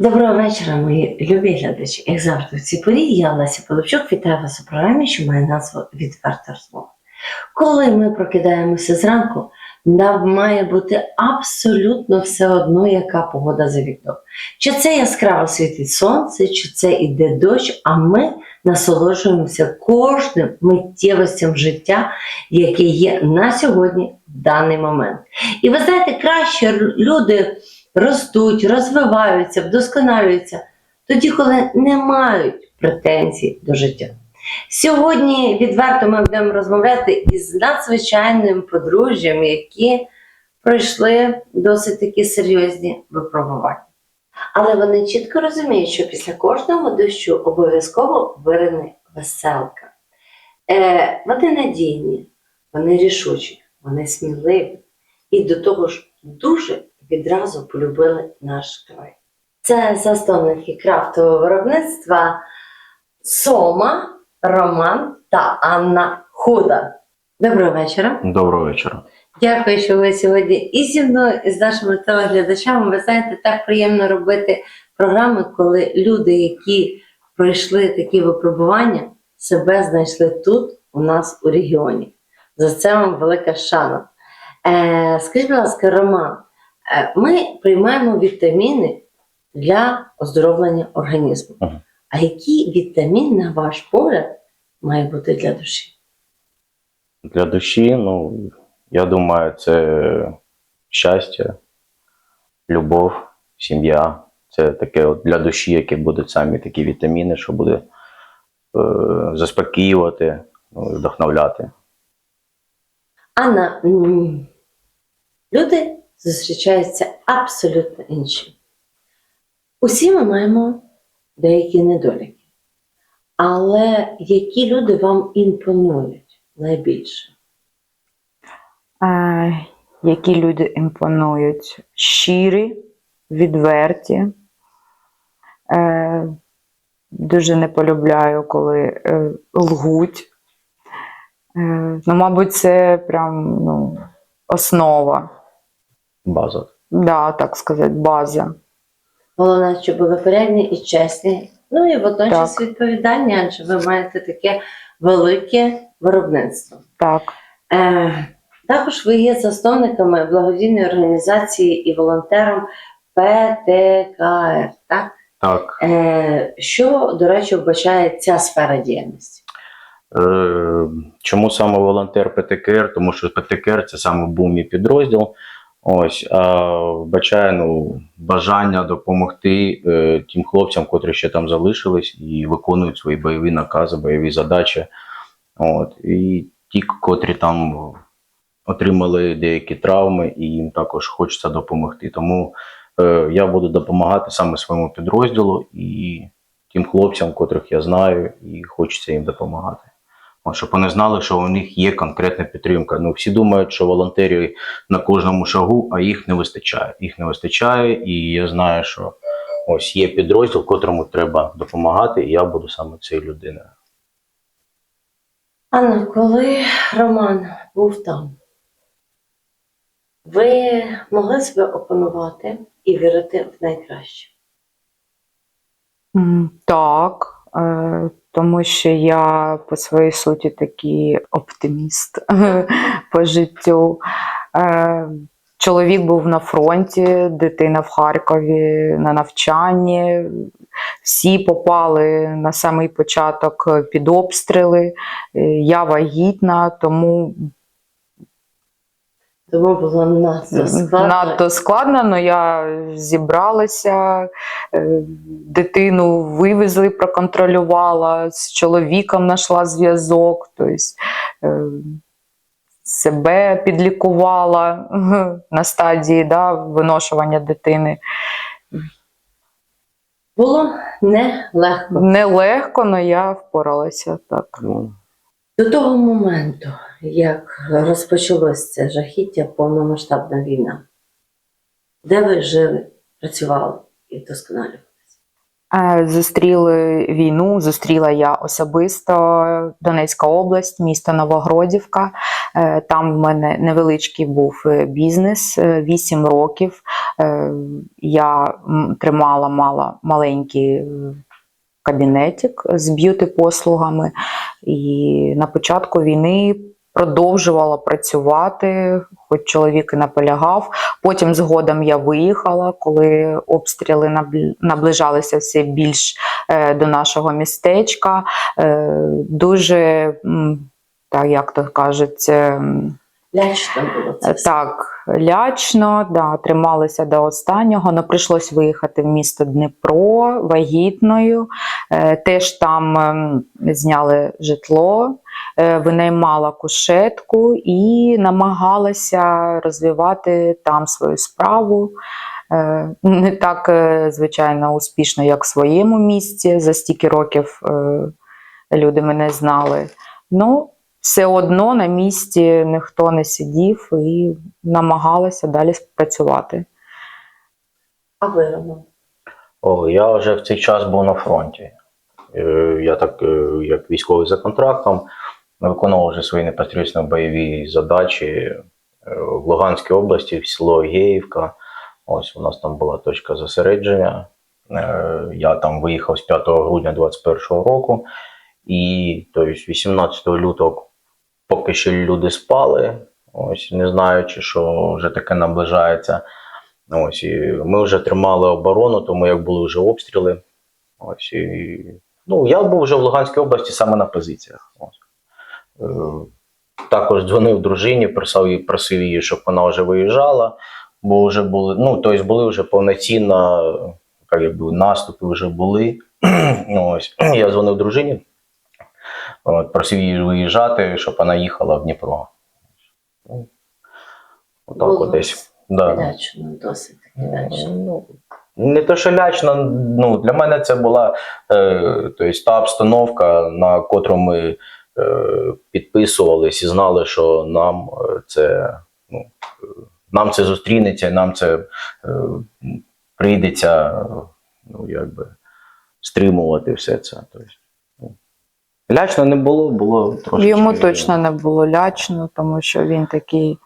Доброго вечора, мої любі глядачі. Як завжди, в цій порі я Леся Пилипчук вітаю вас у програмі, що має назву Відверта розмова. Коли ми прокидаємося зранку, нам має бути абсолютно все одно, яка погода за вікном. Чи це яскраво світить сонце, чи це іде дощ, а ми насолоджуємося кожним миттєвостям життя, яке є на сьогодні в даний момент. І ви знаєте, краще люди ростуть, розвиваються, вдосконалюються тоді, коли не мають претензій до життя. Сьогодні відверто ми будемо розмовляти із надзвичайним подружжям, які пройшли досить такі серйозні випробування. Але вони чітко розуміють, що після кожного дощу обов'язково вирине веселка. Е, вони надійні, вони рішучі, вони сміливі і до того ж дуже відразу полюбили наш край. Це засновники крафтового виробництва Сома, Роман та Анна Худа. Доброго вечора. Доброго вечора. Дякую, що ви сьогодні і зі мною, і з нашими телеглядачами. Ви знаєте, так приємно робити програми, коли люди, які пройшли такі випробування, себе знайшли тут, у нас у регіоні. За це вам велика шана. Е, скажіть, будь ласка, Роман, ми приймаємо вітаміни для оздоровлення організму. Ага. А який вітамін, на ваш погляд, має бути для душі? Для душі, ну, я думаю, це щастя, любов, сім'я. Це таке от для душі, які будуть самі такі вітаміни, що буде е, заспокоювати, ну, вдохновляти. Анна, люди зустрічаються абсолютно інші. Усі ми маємо деякі недоліки. Але які люди вам імпонують найбільше? Е, які люди імпонують? Щирі, відверті. Е, дуже не полюбляю, коли е, лгуть. Е, ну, мабуть, це прям ну, основа, База. да, так сказати, база. Головне, щоб були порядні і чесні, ну і водночас Так. відповідальні, адже ви маєте таке велике виробництво. Так. Е, також ви є засновниками благодійної організації і волонтером ПТКР. Так? Так. Е, що, до речі, вбачає ця сфера діяльності? Е, чому саме волонтер ПТКР? Тому що ПТКР це саме був мій підрозділ. Ось, а вбачаю ну, бажання допомогти е, тим хлопцям, котрі ще там залишились і виконують свої бойові накази, бойові задачі. От, і ті, котрі там отримали деякі травми, і їм також хочеться допомогти. Тому е, я буду допомагати саме своєму підрозділу і тим хлопцям, котрих я знаю, і хочеться їм допомагати. От, щоб вони знали, що у них є конкретна підтримка. Ну, всі думають, що волонтерів на кожному шагу, а їх не вистачає. Їх не вистачає, і я знаю, що ось є підрозділ, котрому треба допомагати, і я буду саме цією людиною. Анна, коли Роман був там, ви могли себе опанувати і вірити в найкраще? Так, тому що я по своїй суті такий оптиміст по життю. Е, Чоловік був на фронті, дитина в Харкові на навчанні. Всі попали на самий початок під обстріли. Е, Я вагітна, тому Тому було надто складно. Надто складно, але я зібралася, е, дитину вивезли, проконтролювала, з чоловіком знайшла зв'язок, тобто е, себе підлікувала на стадії да, виношування дитини. Було нелегко. Нелегко, але я впоралася так. До того моменту, як розпочалось це жахіття, повномасштабна війна, де ви жили, працювали і вдосконалювалися? Зустріли війну, зустріла я особисто Донецька область, місто Новогродівка. Е, Там в мене невеличкий був е, бізнес, 8 років. Е, Я тримала мала маленький е, кабінетик з б'юті-послугами. І на початку війни продовжувала працювати, хоч чоловік і наполягав. Потім згодом я виїхала, коли обстріли наближалися все більш е, до нашого містечка. Е, дуже, так як то кажуть, е, м, Лячно було це. так, лячно, да, трималися до останнього, але прийшлось виїхати в місто Дніпро вагітною. Е, теж там ем, зняли житло, е, винаймала кушетку і намагалася розвивати там свою справу. Е, Не так, звичайно, успішно, як в своєму місті. За стільки років люди мене знали. Ну, все одно на місці ніхто не сидів і намагалася далі працювати. А ви, О, я вже в цей час був на фронті. Е, Я так, е, як військовий за контрактом, виконував вже свої непосередньо бойові задачі е, в Луганській області, в село Геївка. Ось у нас там була точка зосередження. Я там виїхав з 5 грудня 2021 року. І тобто, 18 лютого, поки ще люди спали, ось не знаючи, що вже таке наближається. Ось і ми вже тримали оборону, тому як були вже обстріли. Ось і ну я був вже в Луганській області саме на позиціях. Ось. Е, також дзвонив дружині, просив її, просив її, щоб вона вже виїжджала, бо вже були, ну тобто були вже повноцінно, як якби наступи вже були. Ось я дзвонив дружині, от, просив її виїжджати, щоб вона їхала в Дніпро. Отак от десь. Да. Лячно, досить лячно. Ну, не то, що лячно, ну, для мене це була е, тобто, та обстановка, на котру ми е, підписувались і знали, що нам е, це, ну, е, нам це зустрінеться, нам це е, прийдеться е, ну, якби, стримувати все це. Тобто, ну, лячно не було, було трошки. Йому точно не було лячно, тому що він такий.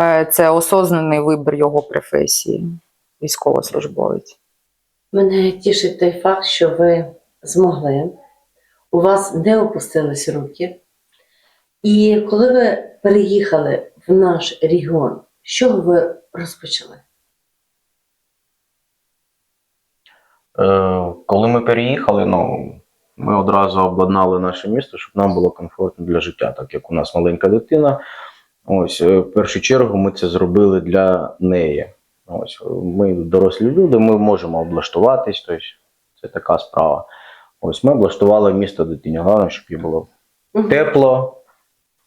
е, Це осознаний вибір його професії, військовослужбовець. Мене тішить той факт, що ви змогли, у вас не опустились руки. І коли ви переїхали в наш регіон, з чого ви розпочали? Е, коли ми переїхали, ну, ми одразу обладнали наше місто, щоб нам було комфортно для життя, так як у нас маленька дитина. Ось, е, в першу чергу ми це зробили для неї. Ось, ми дорослі люди, ми можемо облаштуватись, тобто це така справа. Ось ми облаштували місто дитині. Головне, щоб їй було тепло,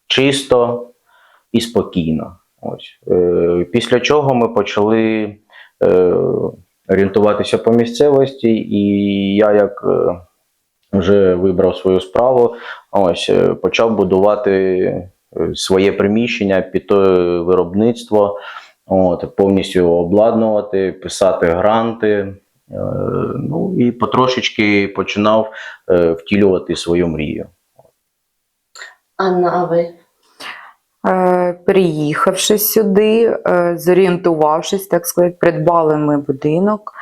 чисто і спокійно. Ось. Е, після чого ми почали е, орієнтуватися по місцевості, і я, як вже вибрав свою справу, ось е, почав будувати е, своє приміщення під то виробництво, от, повністю обладнувати, писати гранти. Е, ну і потрошечки починав е, втілювати свою мрію. Анна, а ви? Е, Приїхавши сюди, е, зорієнтувавшись, так сказати, придбали ми будинок.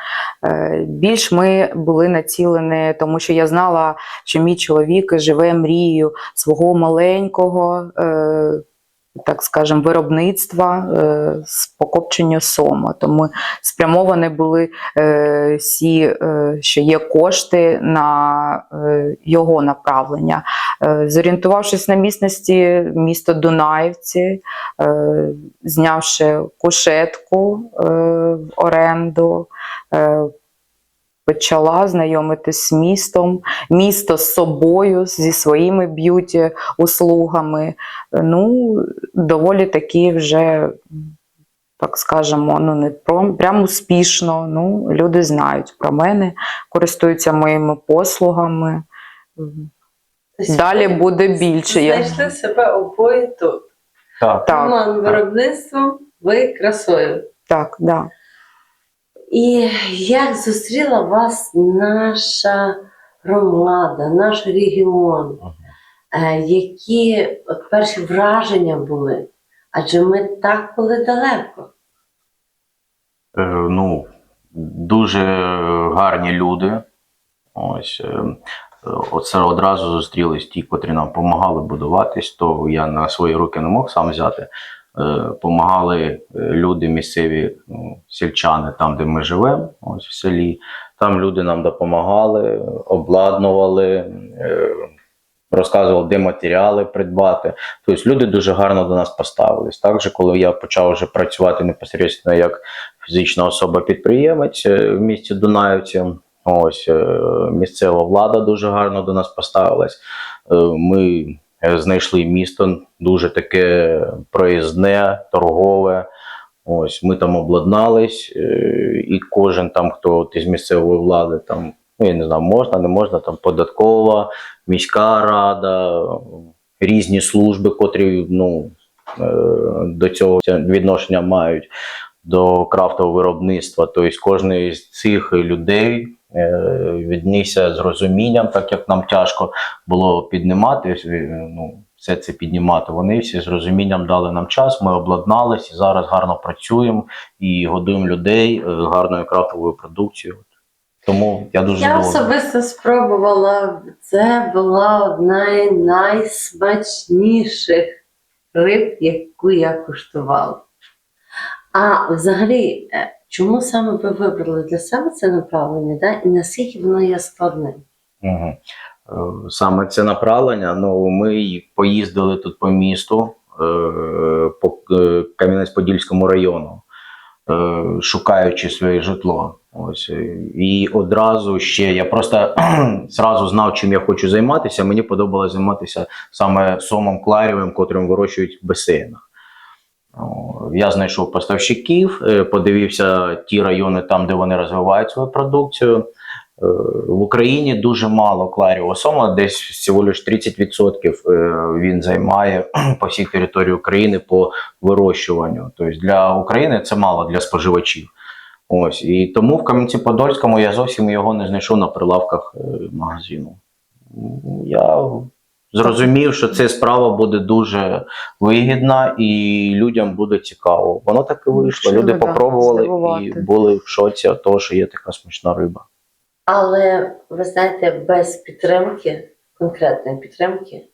Е, Більш ми були націлені, тому що я знала, що мій чоловік живе мрією свого маленького, так скажемо, виробництва е, з покопчення сома. Тому спрямовані були е, всі, е, що є кошти на його направлення. Зорієнтувавшись на місцевості, місто Дунаївці, знявши кушетку в оренду, почала знайомитись з містом, місто з собою, зі своїми б'юті услугами. Ну, доволі такі вже, так скажемо, ну не про- прям успішно. Ну, люди знають про мене, користуються моїми послугами. Тобто Далі буде більше. Я... Знайшли себе обоє тут. Так. Так, Роман виробництвом, ви красою. так, да. І як зустріла вас наша громада, наш регіон? Е, Які от перші враження були? Адже ми так були далеко. Е, ну, дуже гарні люди. Ось. е, Оце одразу зустрілись ті, котрі нам допомагали будуватись, то я на свої руки не мог сам взяти. Е, Помагали е, люди місцеві, ну, сільчани, там, де ми живемо, ось в селі. Там люди нам допомагали, обладнували, е, розказували, де матеріали придбати. Тобто люди дуже гарно до нас поставились. Також, коли я почав вже працювати непосередньо як фізична особа-підприємець в місті Дунаївці. Ось місцева влада дуже гарно до нас поставилась. Ми знайшли місто дуже таке проїзне, торгове. Ось ми там обладнались, е, і кожен там, хто із місцевої влади, там, ну я не знаю, можна, не можна, там податкова, міська рада, різні служби, котрі ну, е, до цього відношення мають до крафтового виробництва. Тобто кожен з цих людей е, віднісся з розумінням, так як нам тяжко було піднімати, е, ну, все це піднімати. Вони всі з розумінням дали нам час, ми обладнались і зараз гарно працюємо і годуємо людей е, гарною крафтовою продукцією. Тому я дуже Я особисто спробувала. Це була одна найсмачніших риб, яку я куштувала. А взагалі, е, чому саме ви вибрали для себе це направлення, да? і наскільки воно є складним? Угу. Саме це направлення. Ну, ми поїздили тут по місту, е, по е, Кам'янець-Подільському району, шукаючи своє житло. Ось. І одразу ще я просто зразу знав, чим я хочу займатися. Мені подобалося займатися саме сомом кларівим, котрим вирощують в басейнах. Я знайшов поставщиків, е, подивився ті райони там, де вони розвивають свою продукцію. Е, В Україні дуже мало кларів сома, десь всього лиш 30% е, він займає по всій території України по вирощуванню. Тобто для України це мало для споживачів. Ось і тому в Кам'янці-Подольському я зовсім його не знайшов на прилавках магазину. Я зрозумів, що ця справа буде дуже вигідна і людям буде цікаво. Воно так і вийшло. Люди попробували і були в шоці від того, що є така смачна риба. Але ви знаєте, без підтримки, конкретної підтримки,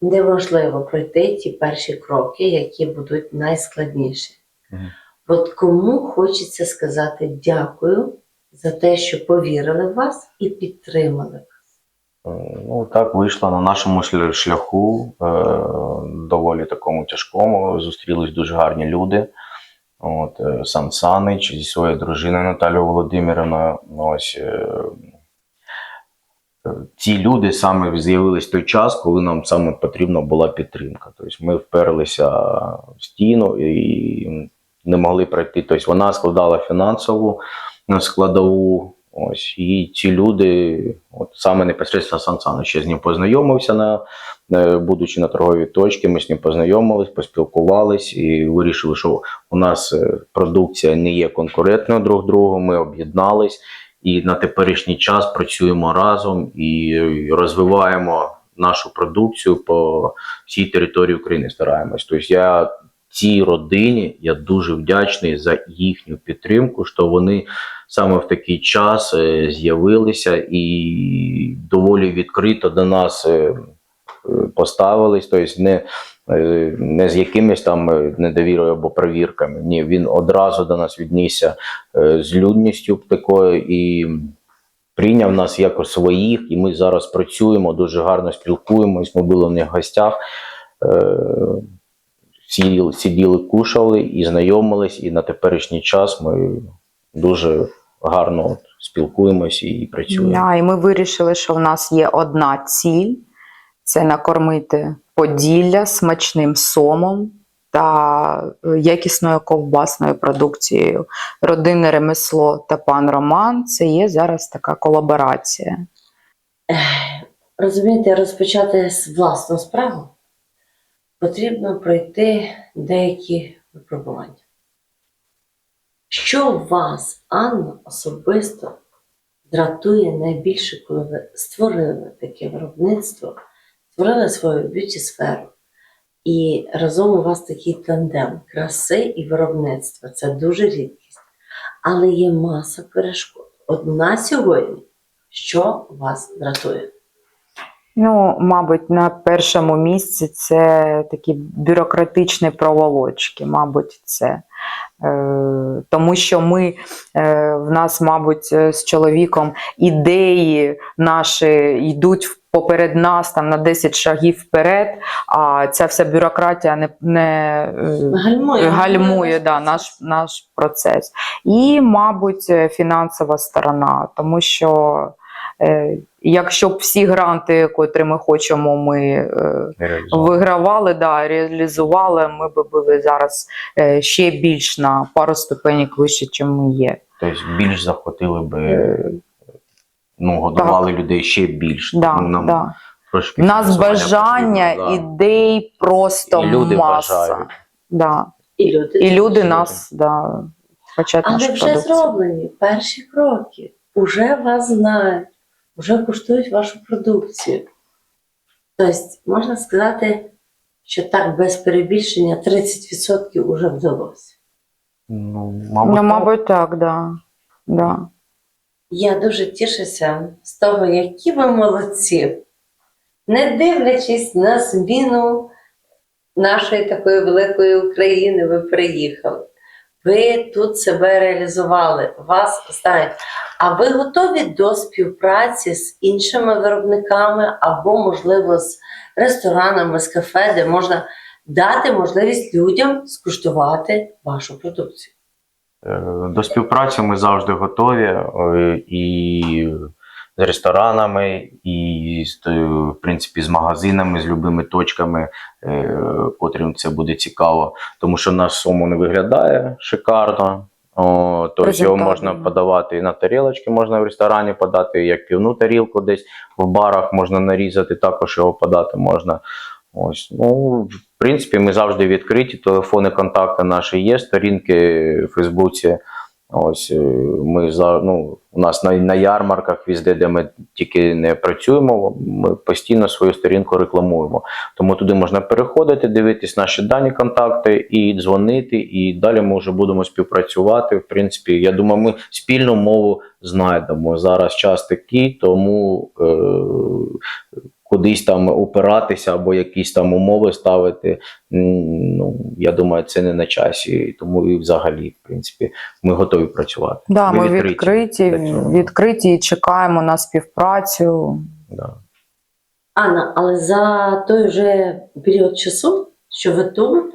неможливо пройти ті перші кроки, які будуть найскладніші. Мгм. От кому хочеться сказати дякую за те, що повірили в вас і підтримали. Е, Ну, так вийшло на нашому шляху, е, доволі такому тяжкому. Зустрілись дуже гарні люди. От, е, Сан Санич зі своєю дружиною Наталією Володимирівною. Ось, е, е, ці люди саме з'явились той час, коли нам саме потрібна була підтримка. Тобто ми вперлися в стіну і не могли пройти. Тобто вона складала фінансову е, складову. Ось і ці люди, от саме непосередньо Сан Санич, я з ним познайомився на е, будучи на торговій точці, ми з ним познайомились, поспілкувались і вирішили, що у нас е, продукція не є конкурентною друг другу. Ми об'єднались і на теперішній час працюємо разом і розвиваємо нашу продукцію по всій території України. Стараємось. Тобто я цій родині я дуже вдячний за їхню підтримку, що вони саме в такий час е, з'явилися і доволі відкрито до нас е, поставились. Тобто не е, не з якимись там недовірою або провірками. Ні, він одразу до нас віднісся з людністю такою і прийняв нас як своїх, і ми зараз працюємо, дуже гарно спілкуємось. Ми були в них гостях. Сиділи, сиділи, кушали і знайомились, і на теперішній час ми дуже гарно от спілкуємось і працюємо. Да, і ми вирішили, що в нас є одна ціль це накормити Поділля смачним сомом та е, якісною ковбасною продукцією. Родинне ремесло та пан Роман це є зараз така колаборація. Розумієте, розпочати з власну справу потрібно пройти деякі випробування. Що вас, Анна, особисто дратує найбільше, коли ви створили таке виробництво, створили свою б'юті-сферу, і разом у вас такий тандем краси і виробництва. Це дуже рідкість. Але є маса перешкод. Одна сьогодні, що вас дратує? Ну, мабуть, на першому місці це такі бюрократичні проволочки, мабуть, це. Е, тому що ми е, в нас, мабуть, е, з чоловіком ідеї наші йдуть поперед нас там на 10 шагів вперед, а ця вся бюрократія не, не Гальмує, гальмує да, наш, наш процес. І, мабуть, фінансова сторона, тому що якщо б всі гранти, котрі ми хочемо, ми е, вигравали, да, реалізували, ми б були зараз е, ще більш на пару ступенек вище, чим ми є. Тобто більш захватили би, ну, годували людей ще більш. Да, Ну, нам да. трошки нас бажання, потрібно, да. ідей просто І люди маса. бажають. Да. І люди, І люди Люди. нас да, хочуть Але вже продукцію. зроблені перші кроки, уже вас знають, вже куштують вашу продукцію. Тобто, можна сказати, що так без перебільшення 30% вже вдалося. Ну, мабуть, Ну, так. так, да. Да. Я дуже тішуся з того, які ви молодці. Не дивлячись на зміну нашої такої великої України, ви приїхали. Ви тут себе реалізували, вас знають. А ви готові до співпраці з іншими виробниками або, можливо, з ресторанами, з кафе, де можна дати можливість людям скуштувати вашу продукцію? Е, До співпраці ми завжди готові е, і з ресторанами, і е, в принципі з магазинами, з любими точками, е, котрим це буде цікаво. Тому що наш сому не виглядає шикарно. О, тобто його можна подавати і на тарілочки, можна в ресторані подати, як півну тарілку десь в барах можна нарізати, також його подати можна. Ось, ну, в принципі, ми завжди відкриті. Телефони, контакти наші є, сторінки в Фейсбуці. Ось е, ми за ну, у нас на, на ярмарках, візде, де ми тільки не працюємо, ми постійно свою сторінку рекламуємо. Тому туди можна переходити, дивитись наші дані контакти і дзвонити. І далі ми вже будемо співпрацювати. В принципі, я думаю, ми спільну мову знайдемо. Зараз час такий, тому е, кудись там упиратися або якісь там умови ставити. Ну, я думаю, це не на часі. Тому і взагалі, в принципі, ми готові працювати. Да, ми відкриті відкриті, відкриті і чекаємо на співпрацю. Да. Анна, але за той вже період часу, що ви тут,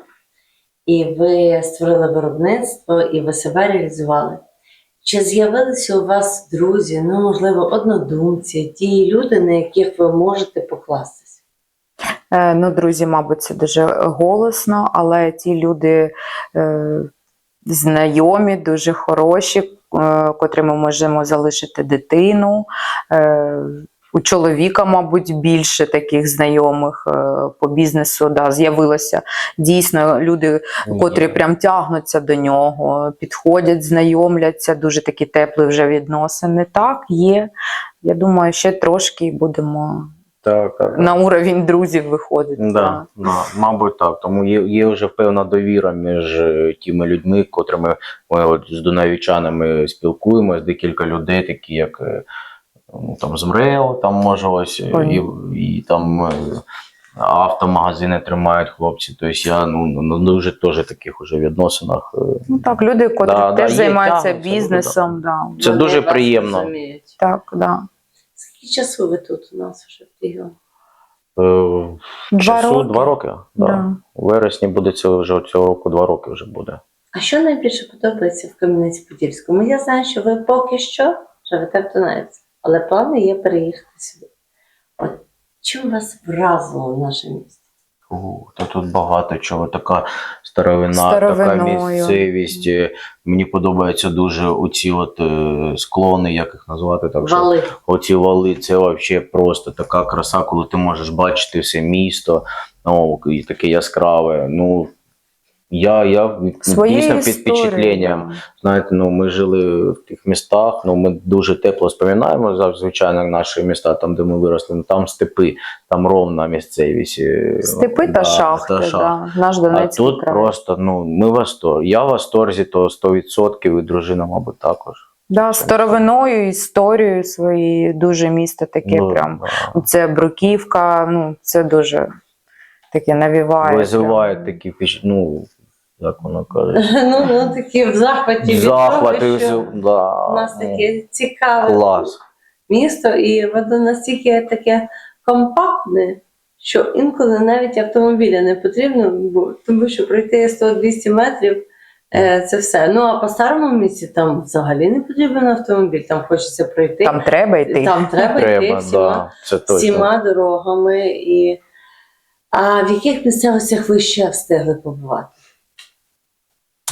і ви створили виробництво, і ви себе реалізували. Чи з'явилися у вас друзі, ну, можливо, однодумці, ті люди, на яких ви можете покластися? Е, ну, друзі, мабуть, це дуже голосно, але ті люди е, знайомі, дуже хороші, е, котрі ми можемо залишити дитину. Е, у чоловіка, мабуть, більше таких знайомих е, по бізнесу да, з'явилося. Дійсно, люди котрі прям тягнуться до нього, підходять, знайомляться, дуже такі теплі вже відносини. Так, є. Я думаю, ще трошки будемо Так, так. на уровень друзів виходити. Да, да, мабуть, так. Тому є, є вже певна довіра між е, тими людьми, котрими ми от з дунаївчанами спілкуємося, декілька людей, такі як е, ну, там з МРЕО, там може ось, і, і там е, автомагазини тримають хлопці. Тобто я ну, ну дуже теж таких уже відносинах. е, Ну так, люди, котрі Да, да, теж є займаються тягнуться, бізнесом. Да. Це Вони дуже приємно. розуміють. Так, да. Скільки часу ви тут у нас вже в регіоні? Е, Два часу роки. два роки. Да. Да. У вересні буде цього вже цього року два роки вже буде. А що найбільше подобається в Кам'янець-Подільському? Я знаю, що ви поки що живете в Донецьку, але плани є переїхати сюди. От чим вас вразило наше місто? О, та тут багато чого, така старовина, така місцевість. Е, Мені подобаються дуже оці от е, склони, як їх назвати, так що Вали. оці вали, це взагалі просто така краса, коли ти можеш бачити все місто, ну, і таке яскраве. Ну, я, я Своєю дійсно під впечатленням. Знаєте, ну ми жили в тих містах, ну ми дуже тепло споминаємо звичайно наші міста, там де ми виросли. Ну, там степи, там ровна місцевість. е, Степи та шахти, та шахти. Да. наш А тут край. просто ну ми в восторгі. Я в восторзі, то 100% і дружина, мабуть, також. Да, старовиною, історією своєю, дуже місто таке Ну, прям. да. Це бруківка, ну це дуже таке навіває. Визиває такі ну, як воно каже, Ну, ну такі в захваті від того, що да, у нас ну, таке цікаве клас. місто, і воно настільки таке компактне, що інколи навіть автомобіля не потрібно, бо тому що пройти 100-200 метрів. е, Це все. Ну а по старому місці там взагалі не потрібен автомобіль, там хочеться пройти. Там треба йти. Там треба, йти Треба, всіма, да, це точно. всіма дорогами. І... А в яких місцевостях ви ще встигли побувати?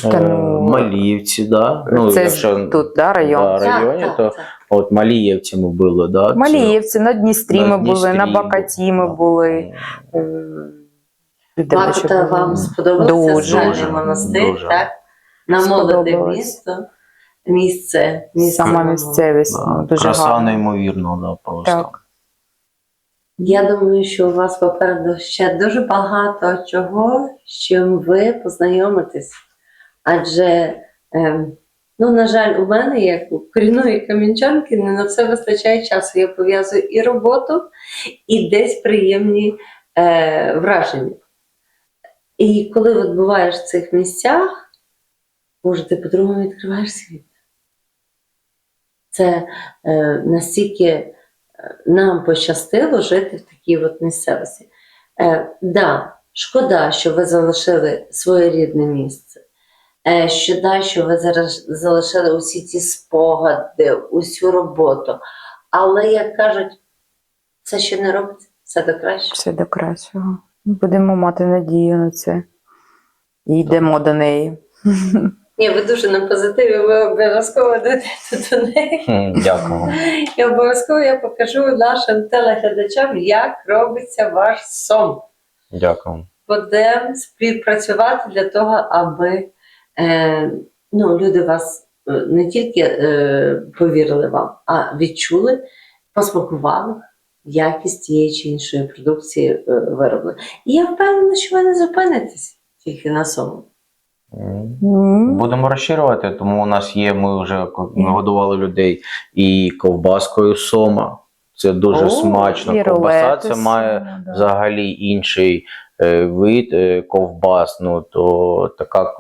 Та Е, ну, Маліївці, да. Ну, це якщо тут, да, район. Да, районі, так, то так. от Маліївці ми були, да. Маліївці, на Дністрі ми були, на Бакаті ми були. е, Бакута вам сподобався Дуже, Сальний дуже, монастир, дуже. так? На молоде місто, місце, місце. Сама місцевість Да, ну, дуже Краса гарна. неймовірно, да, просто. Так. Я думаю, що у вас попереду ще дуже багато чого, з чим ви познайомитесь. Адже, ем, ну, на жаль, у мене, як у корінної камінчанки, не на все вистачає часу. Я пов'язую і роботу, і десь приємні е, враження. І коли от буваєш в цих місцях, Боже, ти по-другому відкриваєш світ. Це е, настільки е, нам пощастило жити в такій от місцевості. Е, да, шкода, що ви залишили своє рідне місце. Е, шкода, що ви зараз залишили усі ці спогади, усю роботу. Але, як кажуть, це ще не робиться, все до кращого. Все до кращого. Будемо мати надію на це. І йдемо до неї. Ні, ви дуже на позитиві, ви обов'язково дійдете до неї. Дякую. І обов'язково я покажу нашим телеглядачам, як робиться ваш сон. Дякую. Будемо співпрацювати для того, аби ну, люди вас е, не тільки е, повірили вам, а відчули, посмакували якість тієї чи іншої продукції е, вироблення. І я впевнена, що ви не зупинитесь тільки на сому. Будемо розширювати, тому у нас є, ми вже годували людей і ковбаскою сома. Це дуже О, смачно. Ковбаса це має да. взагалі інший е, вид е, ковбас. Ну то така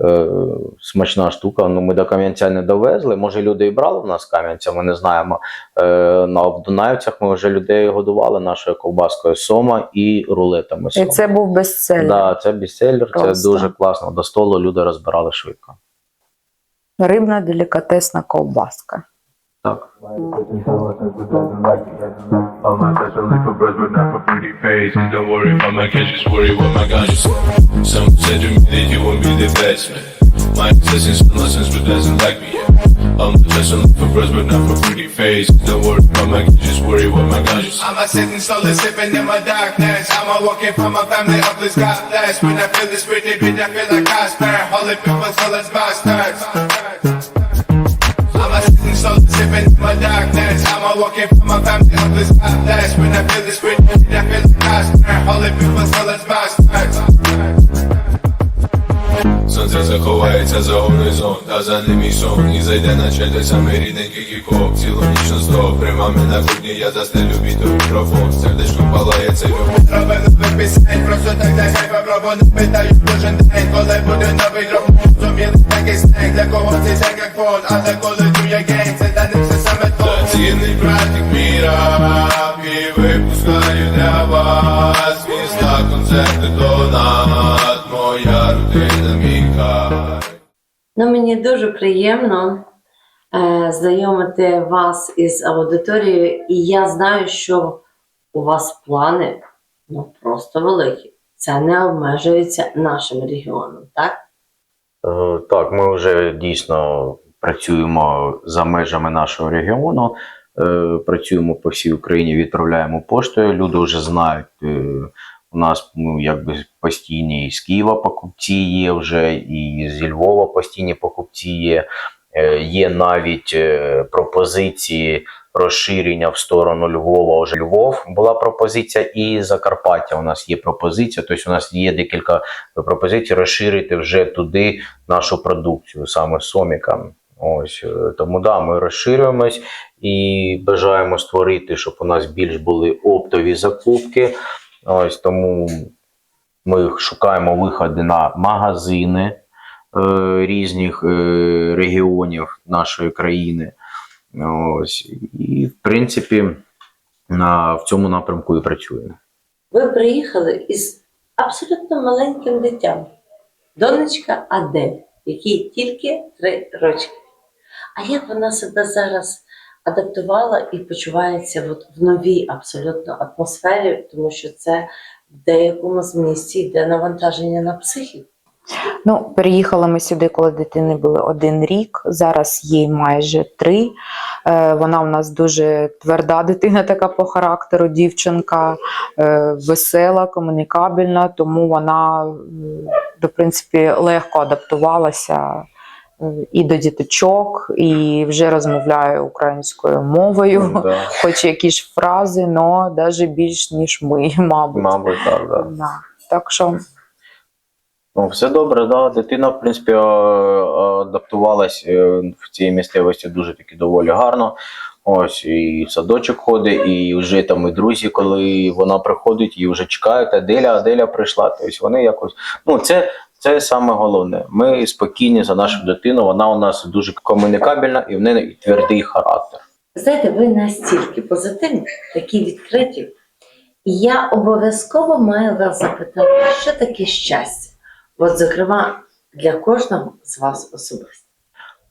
е, смачна штука. Ну ми до Кам'янця не довезли. Може, люди і брали в нас Кам'янця, ми не знаємо. Е, на в Дунаївцях ми вже людей годували нашою ковбаскою сома і рулетами І це був бестселер. Да, це бестселер, це дуже класно. До столу люди розбирали швидко. Рибна делікатесна ковбаска. Stop. All my tests are liquid birds, but not for pretty faces. Don't worry about my cash, just worry about my guns. Some said to me that you won't be the best man. My existence is nonsense, but doesn't like me. Yeah. All my a for liquid but not for pretty face. Don't worry about my cash, just worry about my guns. I'm a sitting slowly sipping in my darkness. I'm a walking from my family, hopeless, God bless. When I feel this pretty bitch, I feel like I spare. Holy people, all my bastards. I'm a sitting solo sipping in my darkness. I'm a walking from my family up this God. When I feel this bitch, I feel like I spare. Holy people, tell us bastards. Що заховається за горизонт, а за ним і сон І зайде наче той самий рідненький кікок Цілу ніч на строк, при на кухні Я застелю біту мікрофон Сердечко палає цей вогонь Роби нових пісень, просто так для себе пробу не питаю кожен день, коли буде Ну, мені дуже приємно е, знайомити вас із аудиторією, і я знаю, що у вас плани ну, просто великі. Це не обмежується нашим регіоном, так? Е, Так, ми вже дійсно працюємо за межами нашого регіону, е, працюємо по всій Україні, відправляємо поштою. Люди вже знають. е, У нас ну, якби постійні і з Києва покупці є вже, і зі Львова постійні покупці є. Е, Є навіть е, пропозиції розширення в сторону Львова. Вже Львов була пропозиція, і Закарпаття у нас є пропозиція. Тобто у нас є декілька пропозицій розширити вже туди нашу продукцію, саме сомікам. Ось е, тому да, ми розширюємось і бажаємо створити, щоб у нас більш були оптові закупки. Ось тому ми шукаємо виходи на магазини е, різних е, регіонів нашої країни. Ось і в принципі на, в цьому напрямку і працюємо. Ви приїхали із абсолютно маленьким дитям. Донечка Адель, якій тільки три рочки. А як вона себе зараз адаптувала і почувається от в новій абсолютно атмосфері, тому що це в деякому змісті йде навантаження на психіку. Ну, переїхали ми сюди, коли дитини було один рік. Зараз їй майже три. Е, Вона у нас дуже тверда дитина, така по характеру, дівчинка, е, весела, комунікабельна, тому вона, в принципі, легко адаптувалася і до діточок, і вже розмовляє українською мовою, Да, хоч якісь фрази, але навіть більш ніж ми, мабуть. мабуть, так. Да. Да. Так що Ну, все добре, да. Дитина, в принципі, а- а- адаптувалась е, в цій місцевості дуже таки доволі гарно. Ось і в садочок ходить, і вже там і друзі, коли вона приходить, і вже чекають, Аделя, Аделя прийшла. Тобто вони якось. Ну, це, це саме головне. Ми спокійні за нашу дитину. Вона у нас дуже комунікабельна і в неї твердий характер. Знаєте, ви настільки позитивні, такі відкриті. І я обов'язково маю вас запитати, що таке щастя? От, зокрема, для кожного з вас особисто.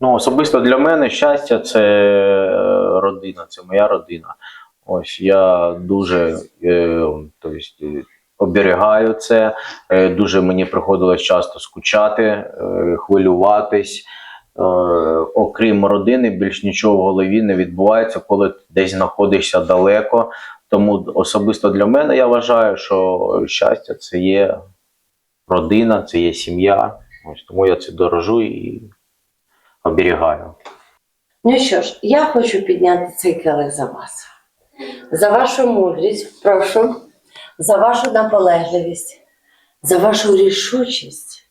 Ну, особисто для мене щастя це е, родина, це моя родина. Ось я дуже е, тобто, е, оберігаю це. Е, дуже мені приходилось часто скучати, е, хвилюватись. Е, окрім родини, більш нічого в голові не відбувається, коли ти десь знаходишся далеко. Тому особисто для мене я вважаю, що щастя це є родина, це є сім'я. Ось тому я це дорожу і оберігаю. Ну що ж, я хочу підняти цей келих за вас. За вашу мудрість, прошу, за вашу наполегливість, за вашу рішучість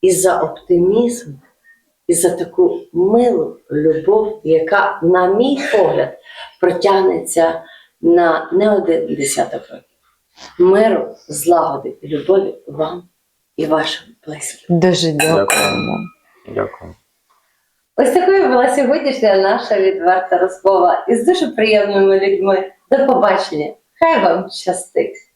і за оптимізм, і за таку милу любов, яка, на мій погляд, протягнеться на не один десяток років. Миру, злагоди і любові вам і вашим близьким. дуже дякуємо. Дякую. Дякую. Ось такою була сьогоднішня наша відверта розмова із дуже приємними людьми. До побачення. Хай вам щастить!